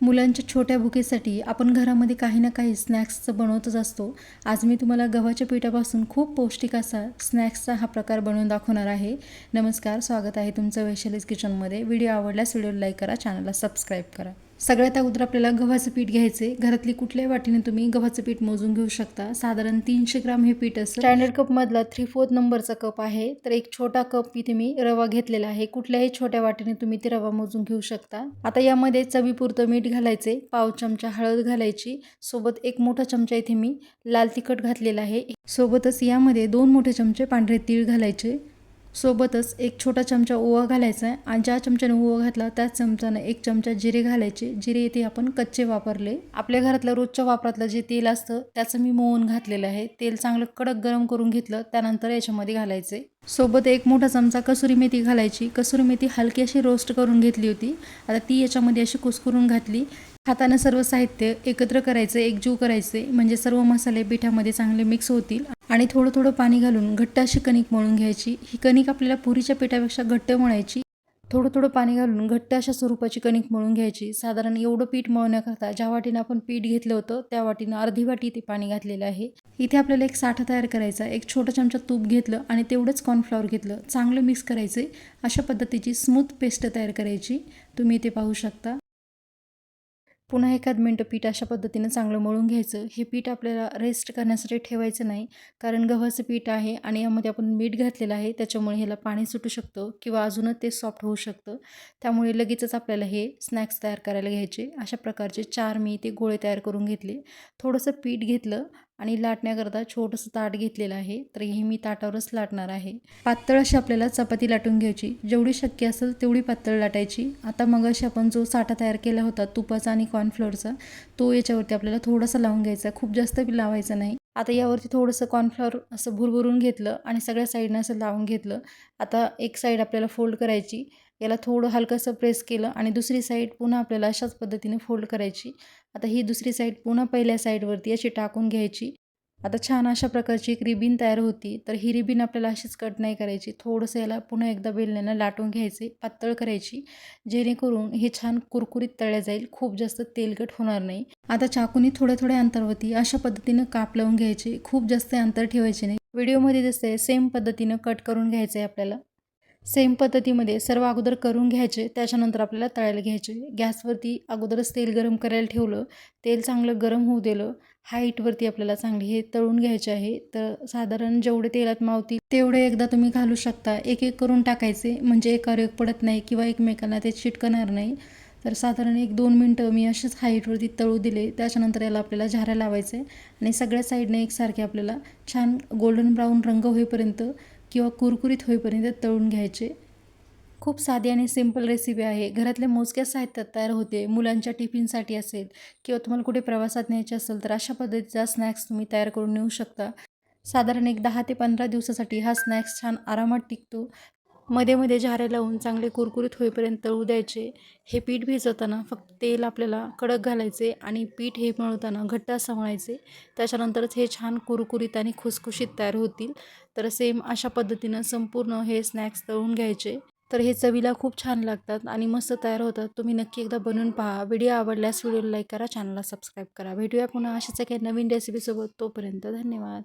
मुलांच्या छोट्या भुकेसाठी आपण घरामध्ये काही ना काही स्नॅक्सचं बनवतच असतो. आज मी तुम्हाला गव्हाच्या पिठापासून खूप पौष्टिक असा स्नॅक्सचा हा प्रकार बनवून दाखवणार आहे. नमस्कार स्वागत आहे तुमचं वैशालीज किचनमध्ये व्हिडिओ आवडल्यास व्हिडिओ लाईक करा चॅनलला सबस्क्राईब करा. सगळ्यात अगोदर आपल्याला गव्हाचं पीठ घ्यायचे घरातली कुठल्याही वाटीने तुम्ही गव्हाचं पीठ मोजून घेऊ शकता. साधारण तीनशे ग्राम हे पीठ असतं स्टँडर्ड कपमधला थ्री फोर्थ नंबरचा कप आहे. तर एक छोटा कप इथे मी रवा घेतलेला आहे. कुठल्याही छोट्या वाटीने तुम्ही ते रवा मोजून घेऊ शकता. आता यामध्ये चवीपुरतं मीठ घालायचे पाव चमचा हळद घालायची. सोबत एक मोठा चमचा इथे मी लाल तिखट घातलेला आहे. सोबतच यामध्ये दोन मोठे चमचे पांढरे तीळ घालायचे. सोबतच एक छोटा चमचा ओवा घालायचा आहे आणि ज्या चमच्याने ओवा घातला त्याच चमच्यानं एक चमचा जिरे घालायचे. जिरे येथे आपण कच्चे वापरले. आपल्या घरातलं रोजच्या वापरातलं जे तेल असतं त्याचं मी मोहन घातलेलं आहे. तेल चांगलं कडक गरम करून घेतलं त्यानंतर याच्यामध्ये घालायचे. सोबत एक मोठा चमचा कसुरी मेथी घालायची. कसुरी मेथी हलकी अशी रोस्ट करून घेतली होती. आता ती याच्यामध्ये अशी कुस्करून घातली. हातानं सर्व साहित्य एकत्र करायचं एकजीव करायचे. म्हणजे सर्व मसाले पिठामध्ये चांगले मिक्स होतील. आणि थोडं थोडं पाणी घालून घट्ट अशी कणिक मळून घ्यायची. ही कणिक आपल्याला पुरीच्या पिठापेक्षा घट्ट मळायची. थोडं थोडं पाणी घालून घट्ट अशा स्वरूपाची कणिक मळून घ्यायची. साधारण एवढं पीठ मळण्याकरता ज्या वाटीनं आपण पीठ घेतलं होतं त्या वाटीनं अर्धी वाटी ते पाणी घातलेलं आहे. इथे आपल्याला एक साठा तयार करायचा एक छोटा चमचा तूप घेतलं आणि तेवढंच कॉर्नफ्लॉवर घेतलं. चांगलं मिक्स करायचे अशा पद्धतीची स्मूथ पेस्ट तयार करायची. तुम्ही इथे पाहू शकता. पुन्हा एखाद मिनटं पीठ अशा पद्धतीनं चांगलं मळून घ्यायचं. हे पीठ आपल्याला रेस्ट करण्यासाठी ठेवायचं नाही कारण गव्हाचं पीठ आहे आणि यामध्ये आपण मीठ घातलेलं आहे त्याच्यामुळे ह्याला पाणी सुटू शकतं किंवा अजूनच ते सॉफ्ट होऊ शकतं. त्यामुळे लगेचच आपल्याला हे स्नॅक्स तयार करायला घ्यायचे. अशा प्रकारचे चार मी ते गोळे तयार करून घेतले. थोडंसं पीठ घेतलं आणि लाटण्याकरता छोटंसं ताट घेतलेलं आहे. तर हे मी ताटावरच लाटणार आहे. पातळ अशी आपल्याला चपाती लाटून घ्यायची. जेवढी शक्य असेल तेवढी पातळ लाटायची. आता मग अशी आपण जो साठा तयार केला होता तुपाचा आणि कॉर्नफ्लोअरचा तो याच्यावरती आपल्याला थोडासा लावून घ्यायचा. खूप जास्त बी लावायचा नाही. आता यावरती थोडंसं कॉर्नफ्लॉवर असं भुरभुरून घेतलं आणि सगळ्या साईडनं असं लावून घेतलं. आता एक साईड आपल्याला फोल्ड करायची. याला थोडं हलकंसं प्रेस केलं आणि दुसरी साईड पुन्हा आपल्याला अशाच पद्धतीने फोल्ड करायची. आता ही दुसरी साईड पुन्हा पहिल्या साईडवरती अशी टाकून घ्यायची. आता छान अशा प्रकारची एक रिबीन तयार होती तर ही रिबीन आपल्याला अशीच कट नाही करायची. थोडंसं याला पुन्हा एकदा बेलण्यानं लाटून घ्यायचे पातळ करायची जेणेकरून हे छान कुरकुरीत तळल्या जाईल. खूप जास्त तेलकट होणार नाही. आता चाकूनी थोड्या थोड्या अंतरावरती अशा पद्धतीनं काप लावून घ्यायचे. खूप जास्त अंतर ठेवायचे नाही. व्हिडिओमध्ये जसं आहे सेम पद्धतीनं कट करून घ्यायचं आहे आपल्याला. सेम पद्धतीमध्ये सर्व अगोदर करून घ्यायचे त्याच्यानंतर आपल्याला तळायला घ्यायचे. गॅसवरती अगोदरच तेल गरम करायला ठेवलं तेल चांगलं गरम होऊ दिलं हाईटवरती आपल्याला चांगले हे तळून घ्यायचे आहे. तर साधारण जेवढे तेलात मावतील तेवढे एकदा तुम्ही घालू शकता. एक एक करून टाकायचे म्हणजे एकावर एक पडत नाही किंवा एकमेकांना ते चिटकणार नाही. तर साधारण एक दोन मिनटं मी असेच हाईटवरती तळू दिले त्याच्यानंतर याला आपल्याला झाऱ्या लावायचे. आणि सगळ्या साईडने एकसारखे आपल्याला छान गोल्डन ब्राऊन रंग होईपर्यंत किंवा कुरकुरीत होईपर्यंत तळून घ्यायचे. खूप साधी आणि सिंपल रेसिपी आहे. घरातल्या मोजक्या साहित्यात तयार होते. मुलांच्या टिफिनसाठी असेल किंवा तुम्हाला कुठे प्रवासात न्यायचे असेल तर अशा पद्धतीचा स्नॅक्स तुम्ही तयार करून नेऊ शकता. साधारण एक दहा ते पंधरा दिवसासाठी हा स्नॅक्स छान आरामात टिकतो. मध्ये मध्ये झारे लावून चांगले कुरकुरीत होईपर्यंत तळू द्यायचे. हे पीठ भिजवताना फक्त तेल आपल्याला कडक घालायचे आणि पीठ हे मळताना घट्ट असं त्याच्यानंतरच हे छान कुरकुरीत आणि खुसखुशीत तयार होतील. तर सेम अशा पद्धतीनं संपूर्ण हे स्नॅक्स तळून घ्यायचे. तर हे चवीला खूप छान लागतात आणि मस्त तयार होतात. तुम्ही नक्की एकदा बनवून पहा. व्हिडिओ आवडल्यास व्हिडिओला लाईक करा. चॅनलला सबस्क्राईब करा. भेटूया पुन्हा अशाच काही नवीन रेसिपीसोबत तोपर्यंत धन्यवाद.